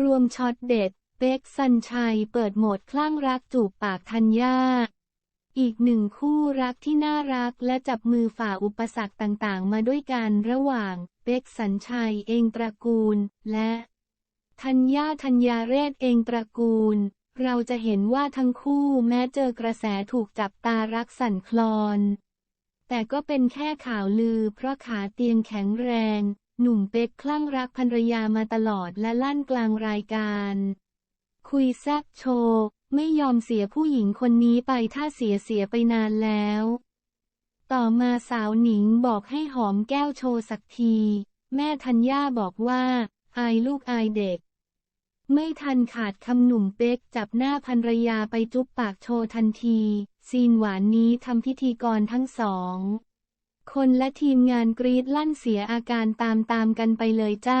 รวมช็อตเด็ด เป๊กสัญชัยเปิดโหมดคลั่งรักจูบปากธัญญา อีกหนึ่งคู่รักที่น่ารักและจับมือฝ่าอุปสรรคต่างๆ มาด้วยกันระหว่าง เป๊กสัญชัยเองตระกูล และธัญญาธัญญาเรศเองตระกูล เราจะเห็นว่าทั้งคู่แม้เจอกระแสถูกจับตารักสั่นคลอน แต่ก็เป็นแค่ข่าวลือเพราะขาเตียงแข็งแรง หนุ่มเป๊กคลั่งรักภรรยามาตลอดและลั่นกลางรายการ คุยแซบโชว์ ไม่ยอมเสียผู้หญิงคนนี้ไปถ้าเสียเสียไปนานแล้ว ต่อมาสาวหนิงบอกให้หอมแก้วโชว์สักที แม่ธัญญาบอกว่า อายลูกอายเด็ก ไม่ทันขาดคำหนุ่มเป๊กจับหน้าภรรยาไปจุ๊บปากโชว์ทันที ซีนหวานนี้ทำพิธีกรทั้งสอง คนและทีมงานกรีดลั่นเสียอาการตามๆกันไปเลยจ้า